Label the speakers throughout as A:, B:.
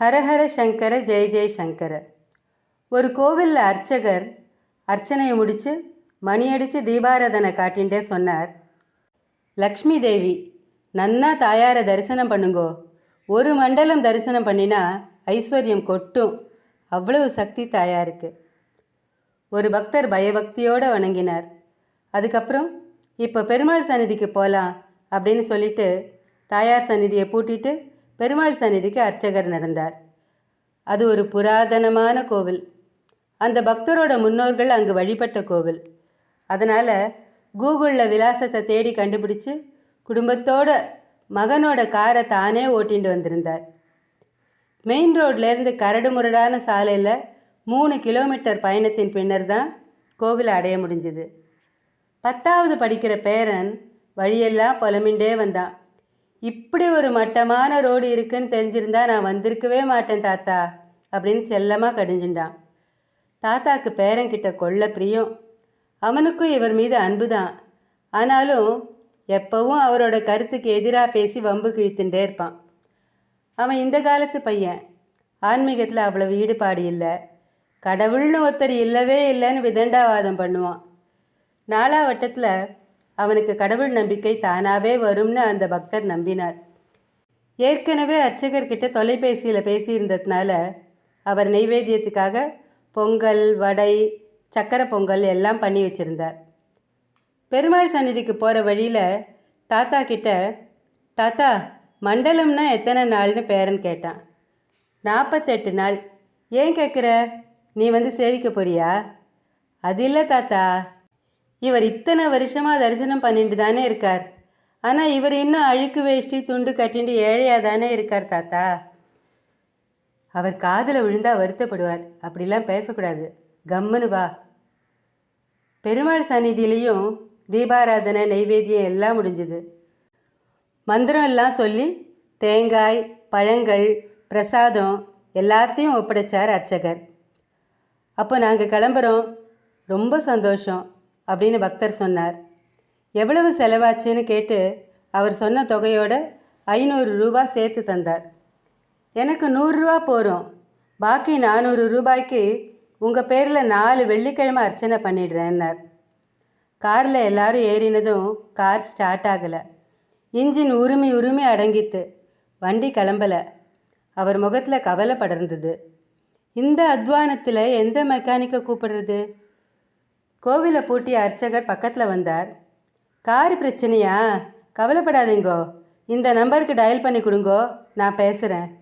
A: ஹரஹர சங்கர ஜெய ஜெய சங்கர. ஒரு கோவிலில் அர்ச்சகர் அர்ச்சனையை முடித்து மணி அடித்து தீபாராதனை காட்டின்டே சொன்னார். லக்ஷ்மி தேவி நன்னா தாயாரை தரிசனம் பண்ணுங்கோ. ஒரு மண்டலம் தரிசனம் பண்ணினா ஐஸ்வர்யம் கொட்டும். அவ்வளவு சக்தி தாயாருக்கு. ஒரு பக்தர் பயபக்தியோடு வணங்கினார். அதுக்கப்புறம் இப்போ பெருமாள் சந்நிதிக்கு போகலாம் அப்படின்னு சொல்லிட்டு தாயார் சந்நிதியை பூட்டிட்டு பெருமாள் சந்நிதிக்கு அர்ச்சகர் நடந்தார். அது ஒரு புராதனமான கோவில். அந்த பக்தரோட முன்னோர்கள் அங்கு வழிபட்ட கோவில். அதனால் கூகுளில் விலாசத்தை தேடி கண்டுபிடிச்சு குடும்பத்தோட மகனோட காரை தானே ஓட்டிட்டு வந்திருந்தார். மெயின் ரோட்லேருந்து கரடு முரடான சாலையில் மூணு கிலோமீட்டர் பயணத்தின் பின்னர் தான் கோவிலை அடைய முடிஞ்சுது. பத்தாவது படிக்கிற பேரன் வழியெல்லாம் புலமிண்டே வந்தான். இப்படி ஒரு மட்டமான ரோடு இருக்குன்னு தெரிஞ்சிருந்தா நான் வந்திருக்கவே மாட்டேன் தாத்தா அப்படின்னு செல்லமாக கடிஞ்சின்றான் தாத்தாக்கு பேரங்கிட்ட கொள்ள பிரியம். அவனுக்கும் இவர் மீது அன்பு தான் ஆனாலும் எப்பவும் அவரோட கருத்துக்கு எதிராக பேசி வம்பு கிழித்துட்டே இருப்பான். அவன் இந்த காலத்து பையன். ஆன்மீகத்தில் அவ்வளவு ஈடுபாடு இல்லை. கடவுள்னு ஒருத்தர் இல்லவே இல்லைன்னு விதண்டாவாதம் பண்ணுவான். நாலா வட்டத்தில் அவனுக்கு கடவுள் நம்பிக்கை தானாகவே வரும்னு அந்த பக்தர் நம்பினார். ஏற்கனவே அர்ச்சகர்கிட்ட தொலைபேசியில் பேசியிருந்ததுனால அவர் நைவேத்தியத்துக்காக பொங்கல் வடை சக்கரை பொங்கல் எல்லாம் பண்ணி வச்சிருந்தார். பெருமாள் சந்நிதிக்கு போகிற வழியில் தாத்தா கிட்ட தாத்தா மண்டலம்னா எத்தனை நாள்னு பேரன் கேட்டான். நாற்பத்தெட்டு நாள். ஏன் கேட்குற நீ வந்து சேவிக்க போறியா? அது இல்லை தாத்தா. இவர் இத்தனை வருஷமாக தரிசனம் பண்ணிட்டு தானே இருக்கார். ஆனால் இவர் இன்னும் அழுக்கு வேஷ்டி துண்டு கட்டிண்டு ஏழையாக தானே இருக்கார் தாத்தா? அவர் காதில் விழுந்தா வருத்தப்படுவார். அப்படிலாம் பேசக்கூடாது. கம்முன்னு வா. பெருமாள் சந்நிதியிலையும் தீபாராதனை நைவேத்தியம் எல்லாம் முடிஞ்சுது. மந்திரம் எல்லாம் சொல்லி தேங்காய் பழங்கள் பிரசாதம் எல்லாத்தையும் ஒப்படைச்சார் அர்ச்சகர். அப்போ நாங்கள் கிளம்புறோம். ரொம்ப சந்தோஷம். அப்படின்னு பக்தர் சொன்னார். எவ்வளவு செலவாச்சுன்னு கேட்டு அவர் சொன்ன தொகையோட ஐநூறு ரூபா சேர்த்து தந்தார். எனக்கு நூறுரூவா போகிறோம் பாக்கி நானூறு ரூபாய்க்கு உங்கள் பேரில் நாலு வெள்ளிக்கிழமை அர்ச்சனை பண்ணிடுறேன்னார். காரில் எல்லாரும் ஏறினதும் கார் ஸ்டார்ட் ஆகலை. இன்ஜின் உருமி உருமி அடங்கித்து வண்டி கிளம்பலை. அவர் முகத்தில் கவலை படர்ந்தது. இந்த அத்வானத்தில் எந்த மெக்கானிக்கை கூப்பிடுறது? கோவிலை பூட்டி அர்ச்சகர் பக்கத்தில் வந்தார். கார் பிரச்சனையா? கவலைப்படாதீங்கோ. இந்த நம்பருக்கு டயல் பண்ணி கொடுங்கோ. நான் பேசுகிறேன்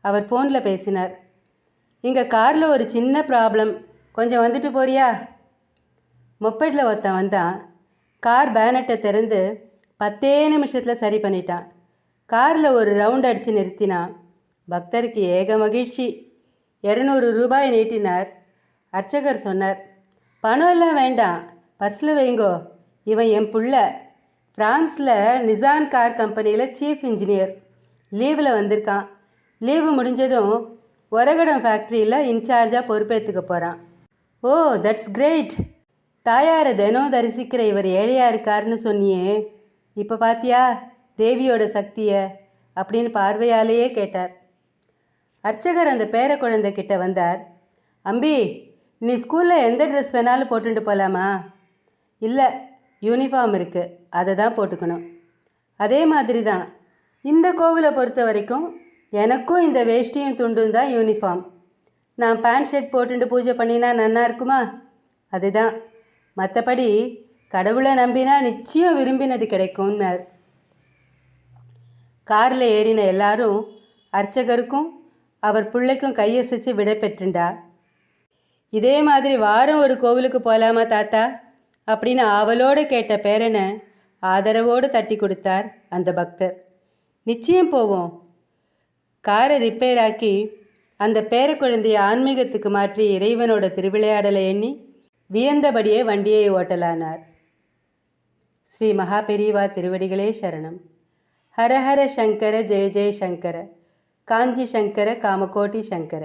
A: அவர் ஃபோனில் பேசினார். இங்கே காரில் ஒரு சின்ன ப்ராப்ளம் கொஞ்சம் வந்துட்டு போறியா? மொப்பெட்டில் ஒருத்தன் வந்தான். கார் பேனட்டை திறந்து பத்தே நிமிஷத்தில் சரி பண்ணிட்டான். காரில் ஒரு ரவுண்ட் அடித்து நிறுத்தினான். பக்தருக்கு ஏக மகிழ்ச்சி. இரநூறு ரூபாய் நீட்டினார். அர்ச்சகர் சொன்னார். பணம் எல்லாம் வேண்டாம். பர்ஸில் வைங்கோ. இவன் என் புள்ள. ஃப்ரான்ஸில் நிசான் கார் கம்பெனியில் சீஃப் இன்ஜினியர். லீவில் வந்திருக்கான். லீவு முடிஞ்சதும் ஒரகடம் ஃபேக்ட்ரியில் இன்சார்ஜாக பொறுப்பேற்றுக்க போகிறான் ஓ தட்ஸ் கிரேட். தாயாரை தினம் தரிசிக்கிற இவர் ஏழையாக இருக்காருன்னு சொன்னியே. இப்போ பாத்தியா? தேவியோட சக்தியை அப்படின்னு பார்வையாலேயே கேட்டார். அர்ச்சகர் அந்த பேர குழந்தை கிட்ட வந்தார். அம்பி நீ ஸ்கூலில் எந்த ட்ரெஸ் வேணாலும் போட்டுட்டு போகலாமா இல்லை யூனிஃபார்ம் இருக்குது அதை தான் போட்டுக்கணும். அதே மாதிரி தான் இந்த கோவிலை பொறுத்த வரைக்கும் எனக்கும் இந்த வேஷ்டியும் துண்டும் தான் யூனிஃபார்ம் நான் பேண்ட் ஷர்ட் போட்டுட்டு பூஜை பண்ணினா நன்னா இருக்குமா? அதுதான். மற்றபடி கடவுளை நம்பினா நிச்சயம் விரும்பினது கிடைக்கும்னார். காரில் ஏறின எல்லாரும் அர்ச்சகருக்கும் அவர் பிள்ளைக்கும் கையசைச்சு விடை பெற்றுண்டா? இதே மாதிரி வாரம் ஒரு கோவிலுக்கு போகலாமா தாத்தா? அப்படின்னு ஆவலோடு கேட்ட பேரனை ஆதரவோடு தட்டி கொடுத்தார் அந்த பக்தர். நிச்சயம் போவோம். காரை ரிப்பேர் ஆக்கி அந்த பேர குழந்தையை ஆன்மீகத்துக்கு மாற்றி இறைவனோட திருவிளையாடலை எண்ணி வியந்தபடியே வண்டியை ஓட்டலானார். ஸ்ரீ மகாபெரிவா திருவடிகளே சரணம். ஹரஹர சங்கர ஜெய ஜெய சங்கர காஞ்சி சங்கர காமகோட்டி சங்கர.